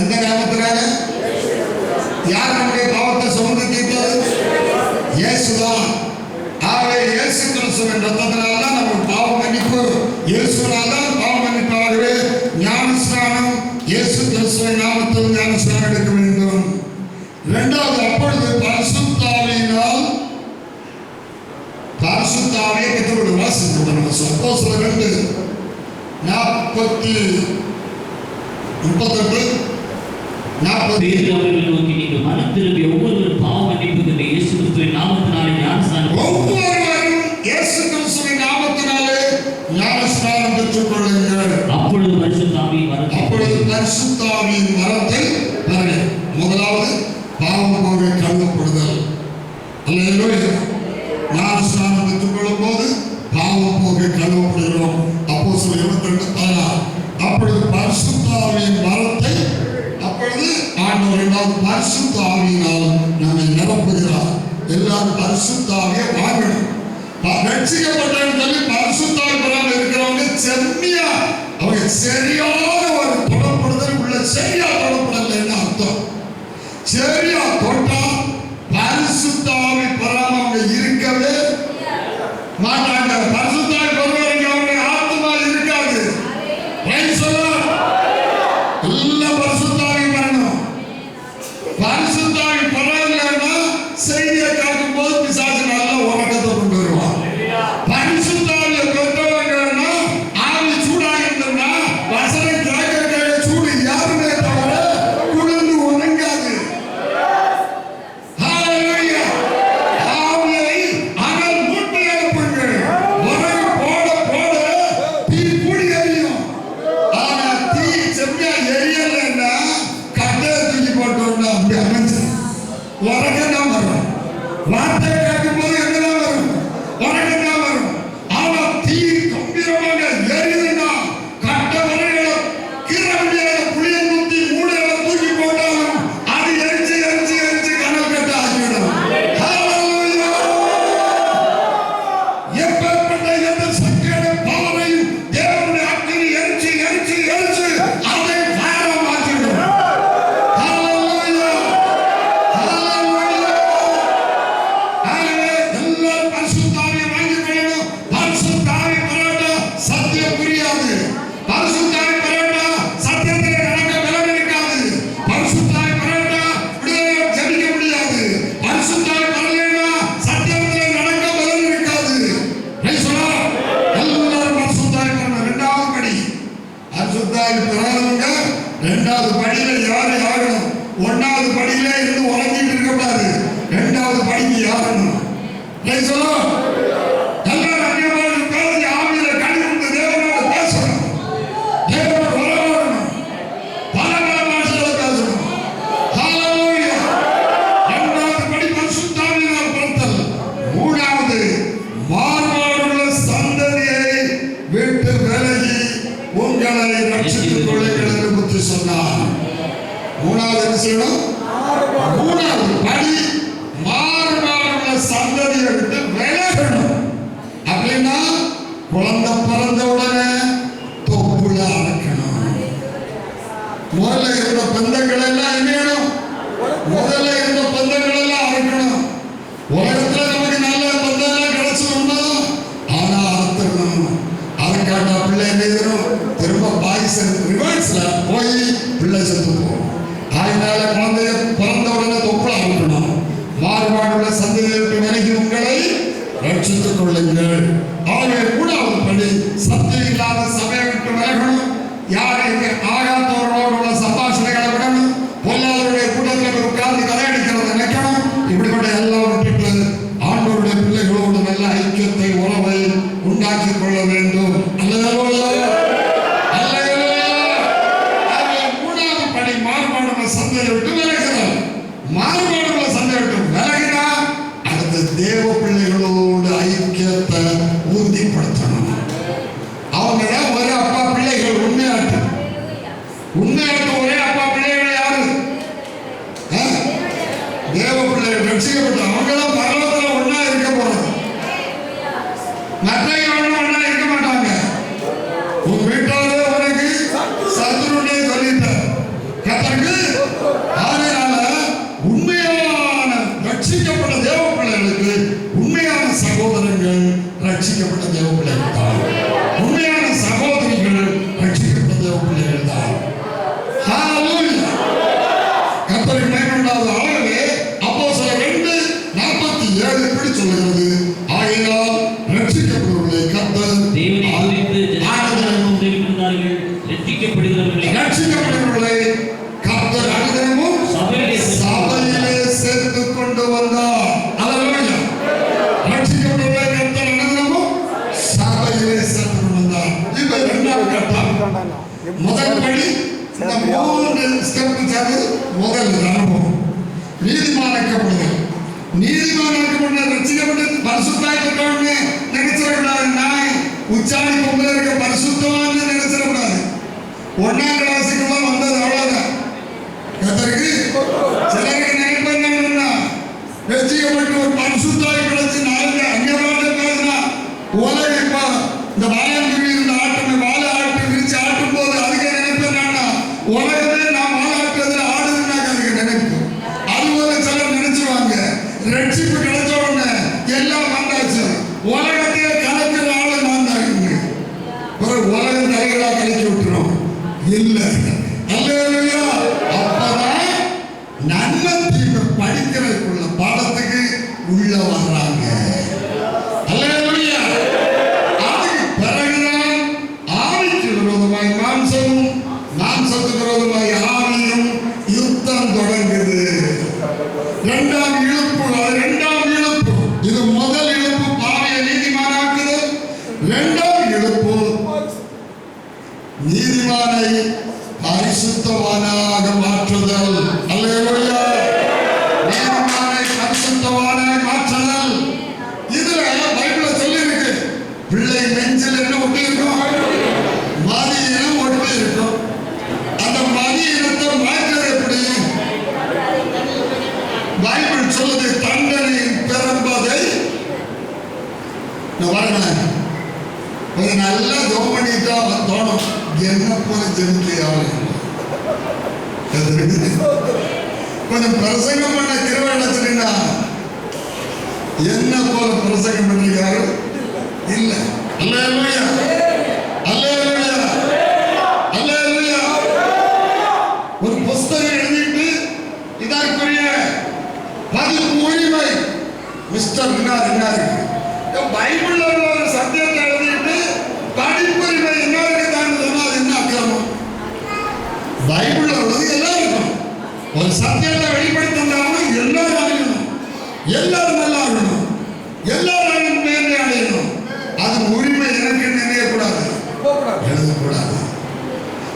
எந்த நாமத்துக்காக யார் நம்முடைய பாவத்தை சுமந்து தீர்த்தது? இயேசுதான். ஆகவே இயேசு கிறிஸ்து ரத்தத்தினால தான் நம்ம பாவ மன்னிப்பு. இயேசுனால் தான் பாவ மன்னிப்பாகவே ஞானஸ்நானம். இயேசு கிறிஸ்துவின் நாமத்தில் ஞானஸ்நானம் எடுக்க வேண்டும். இரண்டாவது அப்பொழுது பரிசுத்தாவியினால் பரிசுத்தாவியை கற்றுக்கொண்டு வாசித்து நம்ம சப்போஸ் ரெண்டு நாற்பத்தி முப்பத்தெட்டு பேசுகிறவர்கள் நோக்கி நீங்கள் மனம் திரும்பி ஒவ்வொரு பாவம் மன்னிப்புகின்ற இயேசு கிறிஸ்துவின் நாமத்தினாலே ஞானஸ்தானம் ஒவ்வொருவரும் இயேசு கிறிஸ்துவின் நாமத்தினாலே ஞானஸ்தானம் பெற்றுக் கொள்ளுங்கள். அப்பொழுது பரிசுத்தாவியின் வரத்தை அப்பொழுது பரிசுத்தாவியின் வரத்தை முதலாவது ரட்சிக்கப்பட்டாலும் சொல்லி பரிசுத்தாக்குறாங்க இருக்கிறவங்க செம்மியா. அவங்க சரியான ஒரு தொடப்படுதல் உள்ள சரியா என்ன அர்த்தம்? சரியா தொட்டா பரிசுத்தாவி முதல்ல இருந்த பந்தங்கள் எல்லாம் என்ன முதல்ல விசுவாசத்தை உறுதிப்படுத்தணும். அவங்க தான் ஒரே அப்பா பிள்ளைகள்? உண்மையாட்டு. உண்மையாட்டு ஒரே அப்பா பிள்ளைகள் யாரு? தேவ பிள்ளைகள் ரசிக்கப்பட்ட அப்பதான் நன்மை தீர்வு படிக்கிறதுக்குள்ள பாடத்துக்கு உள்ள வர்றாங்க. பரிசுத்தவானாக மாற்றுதல். அல்லேலூயா. நேரமானை பரிசுத்தவானாக மாற்றுதல். இதுல பைபிள பிள்ளை நெஞ்சில் என்ன ஒட்டி இருக்கும் மதி இனம் ஒட்டி அந்த மதி இனத்தை மாற்றது எப்படி? பைபிள் சொல்லுது தண்டனை பிறந்ததை வரணும் ஒரு நல்ல தோமணி தான் தோணும் என்ன போல தெரிஞ்சு கொஞ்சம் பிரசங்கம் பண்ண திருவண்ணத்தினா என்ன போல பிரசங்கம் பண்ணிருக்காரு? இல்ல. அல்லேலூயா. அல்லேலூயா. அல்லேலூயா. ஒரு புஸ்தகம் எழுதிட்டு இதற்குரிய பதிப்பு மொழிமை மிஸ்டர் இன்னார் இன்னார். பைபிள் பைபிள்ல உள்ளது எல்லாம் இருக்கும். ஒரு சத்தியத்தை வெளிப்படுத்தி வந்தாங்கன்னா எல்லாரும் அறியணும் எல்லாரும் நல்லா இருக்கணும் எல்லாரும் நேர்மை அடையணும். அது உரிமை எனக்கு நினையக்கூடாது எழுதக்கூடாது.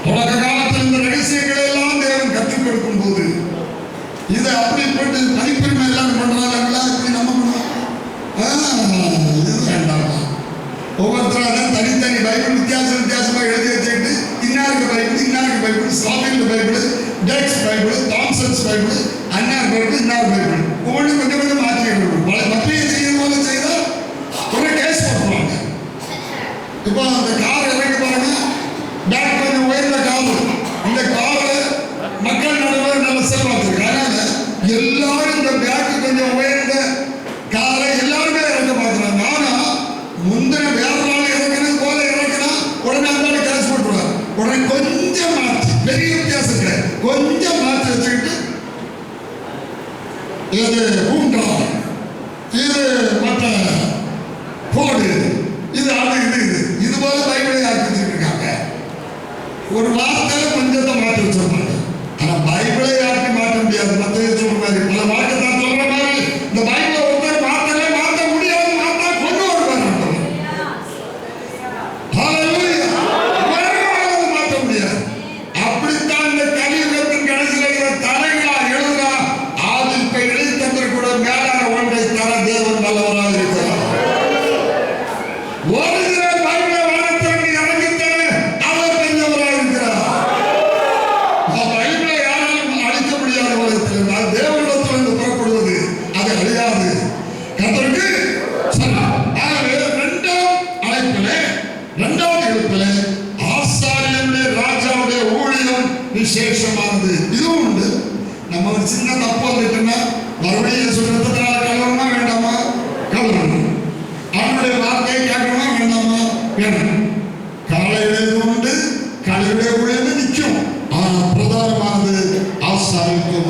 தொடக்க காலத்தில் இந்த ரகசியங்களை எல்லாம் தேவன் கற்றுக் கொடுக்கும் போது இதை அப்படிப்பட்டு தனிப்பெருமை எல்லாம் பண்றாங்களா இப்படி நம்ம பண்ணுவோம் இது வேண்டாம்? ஒவ்வொருத்தரும் தனித்தனி பைபிள் வித்தியாசம் Bible சாமியின் Bible dates Bible Thompson's Bible அண்ணா பைபிள் இன்னார் பைபிள் ஒவ்வொன்று మతయ గారికి మాట అత్తయ్య കഴിവിനെ ഉള്ളിൽ നിൽക്കും ആ പ്രധാനമാണത് ആ സാഹിത്യം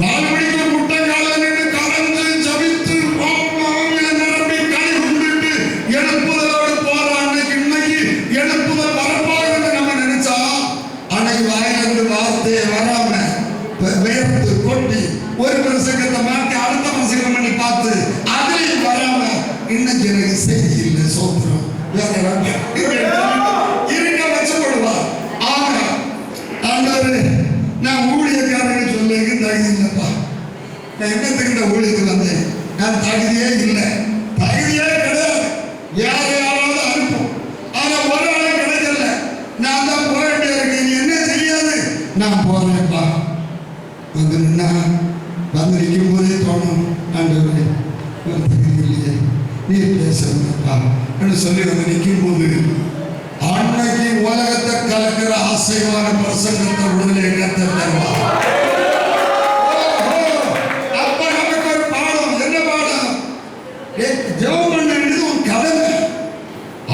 I'm ready. அசைவான பிரசங்கத்தை உடனே இடத்தை தருவார்.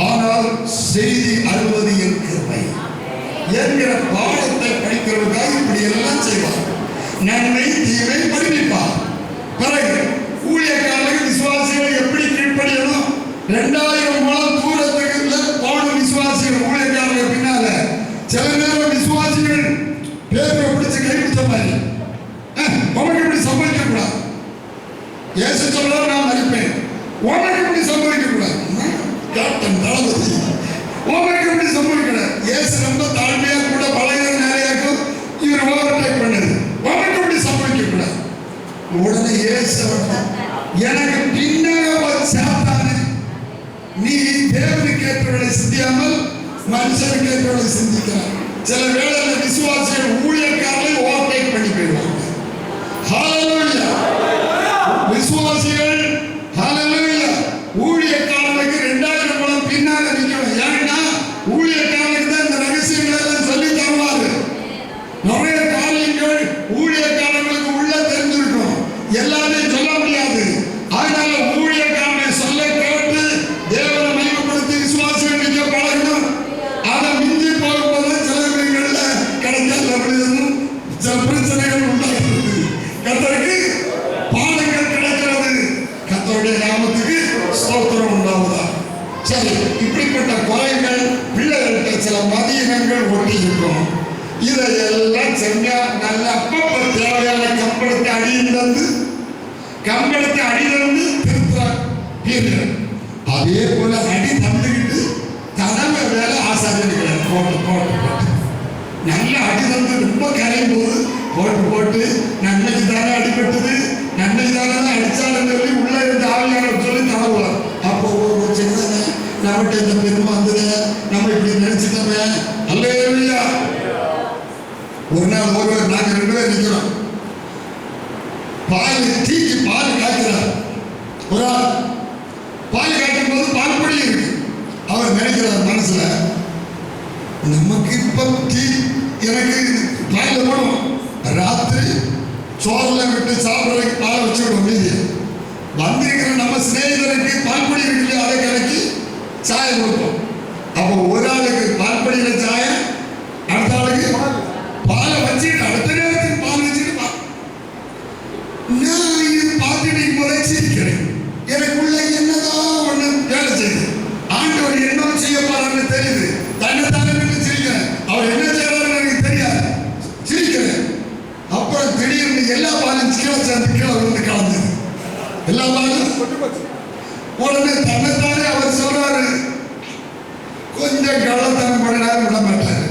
ஆனால் செய்தி அறுபது என் கிருமை என்கிற பாடத்தை படிக்கிறவர்கள் இப்படி எல்லாம் செய்வார் நன்மை ಈ ದೇವರಿಗೆ ಕೇಳಿ ಸಿದ್ಧಿಯಾமல் மனுஷனுக்கு ஏற்றவர்களை சிந்திக்கிறார் சில வேளையில் விசுவாசிகள் ஊழியக்காரர்களை ஓவர்டேக் பண்ணி போயிடுவாங்க விசுவாசிகள் கம்பளத்தை அடி திருத்துறார் அதே போல அடி தந்துக்கிட்டு தலைமை வேலை ஆசாரியர்கள் போட்டு போட்டு போட்டு. நல்ல அடி தந்து ரொம்ப கரையும் போது போட்டு போட்டு நன்மைக்கு தானே அடிபட்டது. நன்மைக்கு தானே தான் அடிச்சாலும் சொல்லி உள்ள இருந்த ஆவியான சொல்லி தவறுவார். அப்போ ஒரு சின்ன நம்மகிட்ட இந்த பெருமை வந்தது நம்ம இப்படி நினைச்சிட்டோமே அல்லையா ஒரு நாள் ஒருவர் நாங்க ரெண்டு பேர் நிக்கிறோம் பால் டீக்கு பால் காய்க்கிறார் ஒரு ஆள் பால் காய்க்கும் போது பால் பொடி இருக்கு அவர் நினைக்கிறார் மனசுல நமக்கு இப்ப டீ எனக்கு பாயில போடுவோம் ராத்திரி சோறுல விட்டு சாப்பிட்றதுக்கு பால் வச்சு விடுவோம் மீதி வந்திருக்கிற நம்ம சிநேகிதருக்கு பால் பொடி இருக்கு இல்லையா அதை கலக்கி சாயம் கொடுப்போம். அப்போ ஒரு ஆளுக்கு பால் பொடியில சாயம் அடுத்த ஆளுக்கு பாலை. வச்சுட்டு அடுத்த நேரத்துக்கு பால் வச்சுட்டு நான் இது பார்த்துட்டு முறைச்சிருக்கிறேன் சிரிக்கிறேன் எனக்குள்ள என்னதான் ஒண்ணு வேலை செய்யுது. ஆண்டவர் என்ன செய்ய போறாருன்னு தெரியுது. தன்னை தானே சிரிக்கிறேன் அவர் என்ன செய்யறாருன்னு எனக்கு தெரியாது. சிரிக்கிறேன் அப்புறம் திடீர்னு எல்லா பாலும் கீழே சேர்ந்து கீழே விழுந்து கலந்தது. எல்லா பாலும்? உடனே தன்னைத்தானே அவர் சொல்றாரு. கொஞ்சம் கள்ளத்தனம் பண்ணினாலும் விட மாட்டாரு.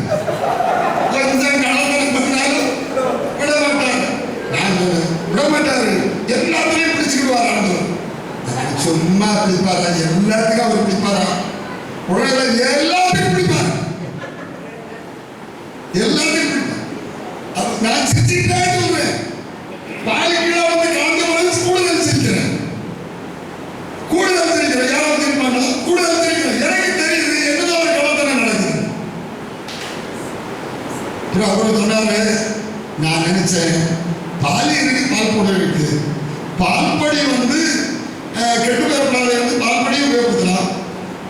கொஞ்சம் கள்ளத்தனம் பண்ணாலும் விட மாட்டாரு. நான் விட மாட்டாரு. எல்லாத்துலயும் பிடிச்சுக்கிடுவார் சும்மா பிடிப்பாரா? எல்லாத்துக்கும் அவர் பிடிப்பாரா? உடனே எல்லாத்தையும் பிடிப்பார். எல்லாத்தையும் பிடிப்பார். நான் சிரிச்சுக்கிட்டே சொல்றேன் பாலி கீழே வந்து கலந்து வந்து கூடுதல் சிரிக்கிறேன் கூடுதல் சிரிக்கிறேன் யாராவது இருப்பாங்களா கூடுதல் சிரிக்கிறேன் எனக்கு தெரியுது என்னதான் ஒரு கலத்தனம் நடக்குது அப்புறம் அவர் சொன்னாரு நான் நினைச்சேன் பால் இருக்கு பால் பொடி இருக்கு. பால்படி வந்து கெட்டு போயக்கூடாது வந்து பால்படியும் உபயோகப்படுத்தலாம்.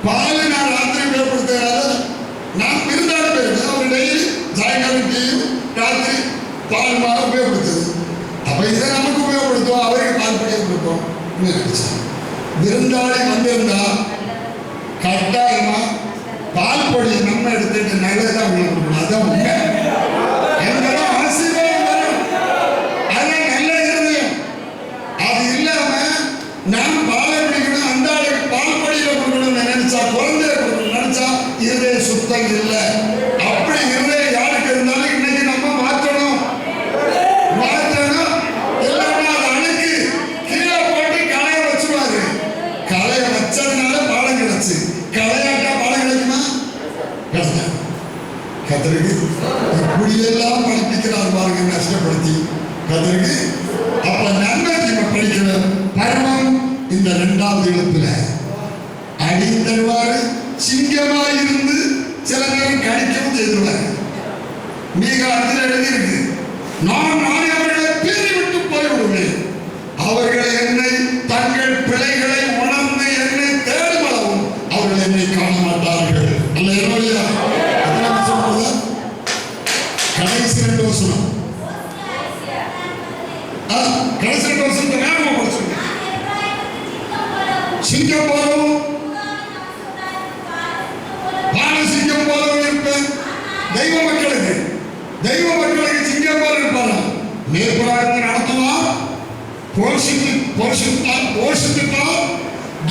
பால் நான் ராத்திரி உபயோகப்படுத்துறதால நான் விருந்தாளி போயிருக்கேன் அவர் டெய்லி சாயங்காலம் டீயும் ராத்திரி பால் மாவு உபயோகப்படுத்துது. அப்போ இதை நமக்கு உபயோகப்படுத்துவோம். அவருக்கு பால் பொடியை கொடுப்போம் நினைச்சேன் விருந்தாளி வந்திருந்தா கட்டாயமா பால் பொடி நம்ம எடுத்துட்டு நல்லதான் உள்ள கொடுக்கணும். அதான் உண்மை. எங்கெல்லாம் ஆசீர்வாதம் வரும். அதான் நல்ல அது இல்லாம நான் பாலை குடிக்கணும் அந்த ஆளுக்கு பால் பொடியில கொடுக்கணும்னு நினைச்சா குழந்தைய கொடுக்கணும் நினைச்சா இருதய சுத்தம் இல்லை. அப்படி இருதயம் யாருக்கு இருந்தாலும் இன்னைக்கு நம்ம மாற்றணும். மாற்றணும். இல்லைன்னா அது அணுக்கு கீழே போட்டு களைய வச்சுருவாரு களைய வச்சதுனால பாலம் கிடைச்சு. களைய பாலம் கிடைக்குமா கிடைக்காது கத்தருக்கு இப்படியெல்லாம் படிப்பிக்கிறார் பாருங்க கஷ்டப்படுத்தி. கத்தருக்கு அப்ப நன்மை நம்ம படிக்கிற பரமம் இந்த இரண்டாவது எழுத்துல அடி தருவாரு சிங்கமா இருந்து சில நேரம் கடிக்கவும் செய்துருவாரு மிக அதில் எழுதியிருக்கு நான் நானே அவர்களை பிரிவிட்டு போய்விடுவேன் அவர்கள் என்னை தங்கள் பிழைகளை പരിപാലനം നടത്തുക. പോഷിപ്പിക്കുക പോഷിപ്പിക്കുക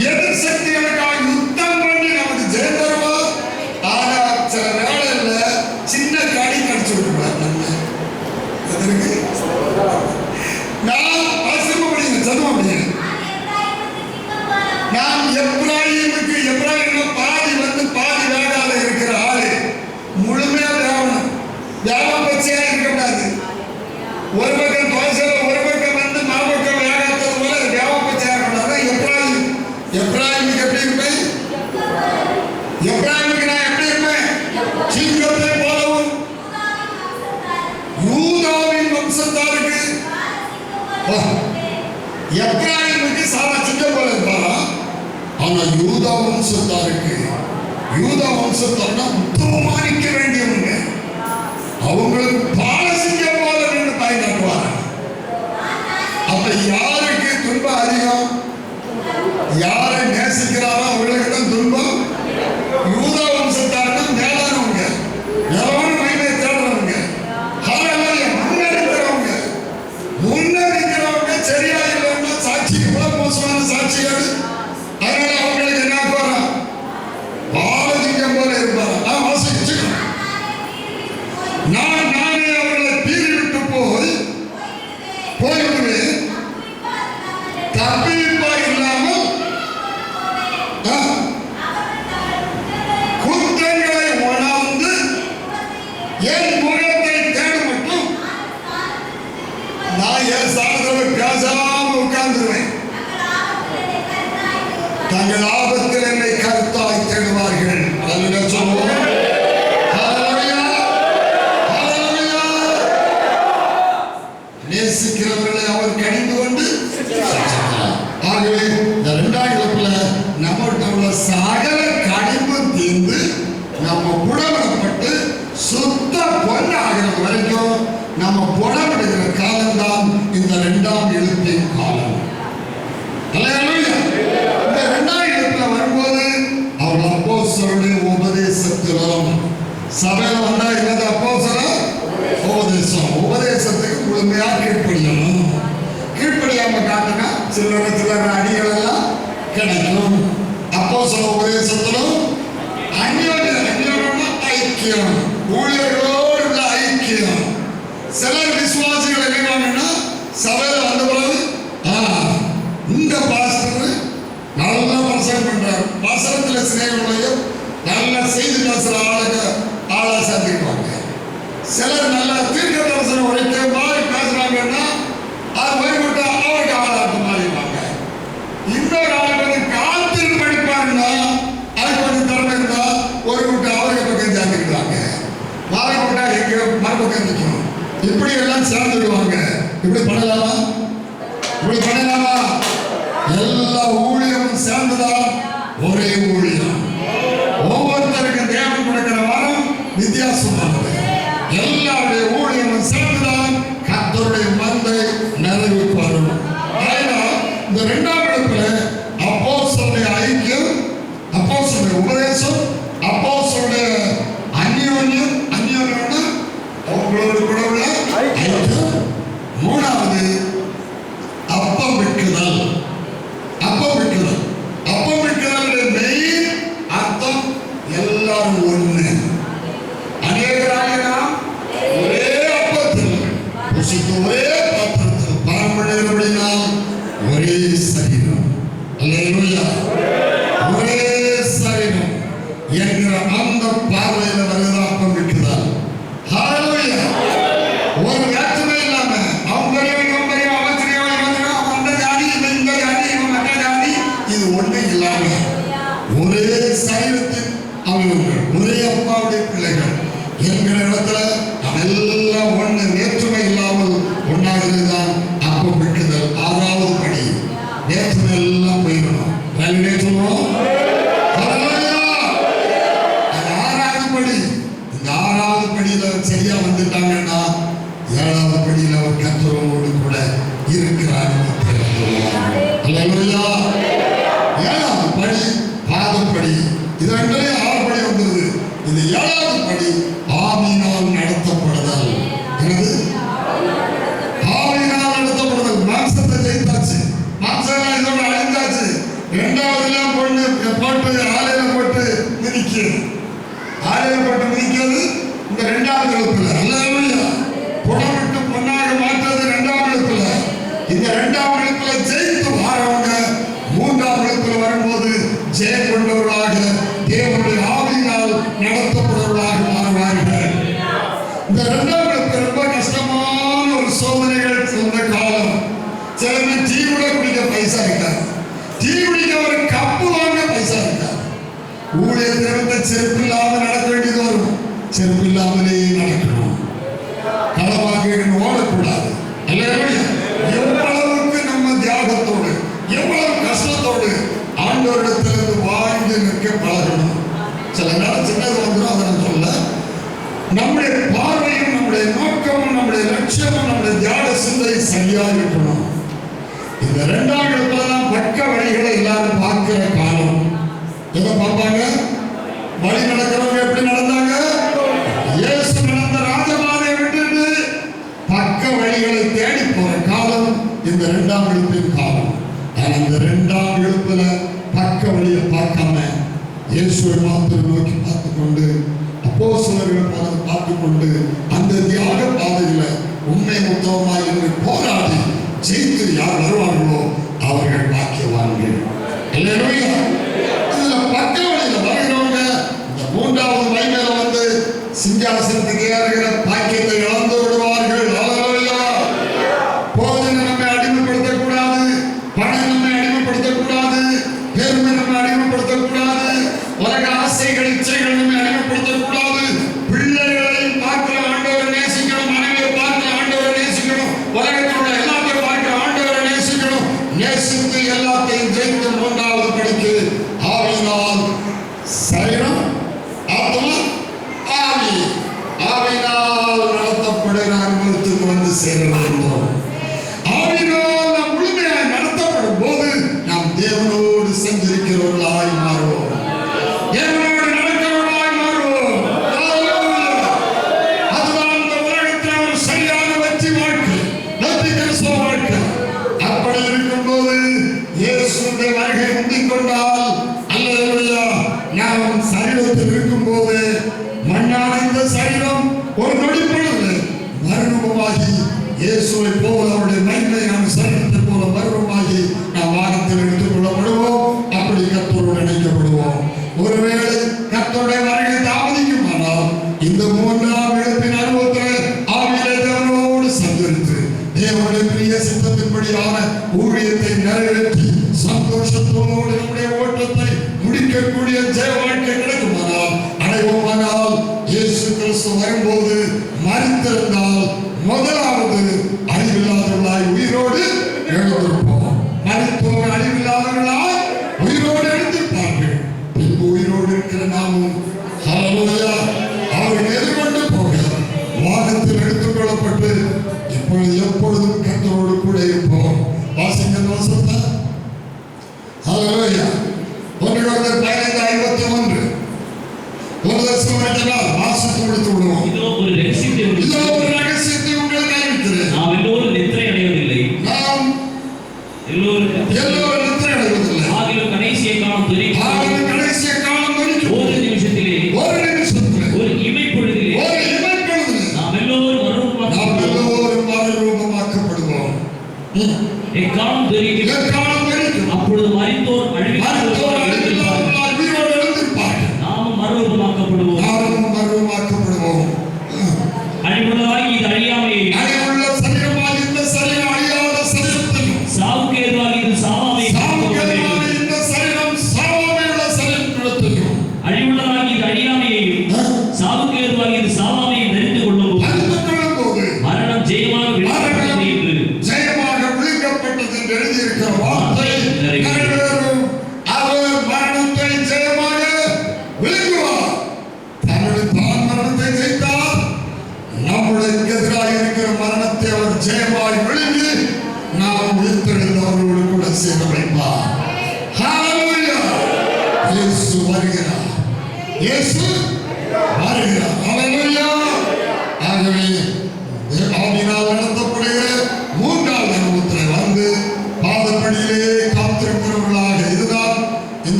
ജനശക്തികളെക്കാൾ वंशत्तारे के यूदा நல்ல சிநேகமுடைய நல்ல செய்தி பேசுகிற ஆளுங்க ஆளா சேர்த்துக்கிட்டேன் கொடுக்கப்படவுள்ள மூணாவது அப்பம் விற்குதல் எல்லாரும் சரியா வந்துட்டாங்கன்னா ஏழாவது படியில் அவர் கத்துறவோடு கூட இருக்கிறார். டீ குடிக்கிற ஒரு கப்பு வாங்க பைசா இருக்காது ஊழியர் திறந்த செருப்பு இல்லாமல் நடக்க வேண்டியது வரும். செருப்பு இல்லாமலே நடக்கணும். களவாக ஓடக்கூடாது எவ்வளவுக்கு நம்ம தியாகத்தோடு எவ்வளவு கஷ்டத்தோடு ஆண்டோரிடத்திலிருந்து வாழ்ந்து நிற்க பழகணும். சில நேரம் சின்னது வந்துடும் அதை நான் சொல்ல நம்முடைய பார்வையும் நம்முடைய நோக்கமும் நம்முடைய லட்சியமும் நம்முடைய தியாக சிந்தை சரியாக இருக்கும் ரெண்டாம் எழுப்பையும் காணும் ஆனால் அந்த ரெண்டாம் எழுப்புல பக்க வழியை பார்க்காம இயேசுவை மாத்திரம் நோக்கி பார்த்து கொண்டு அப்போ சிலர்கள் பார்த்து கொண்டு அந்த தியாக பாதையில உண்மை உத்தவமாய் என்று போராடி ஜெயித்து யார் வருவார்களோ அவர்கள் பாக்கியவான்கள். இல்லையா இதுல வழியில வருகிறவங்க இந்த மூன்றாவது மைமையில வந்து சிங்காசனத்துக்கு ஏறுகிற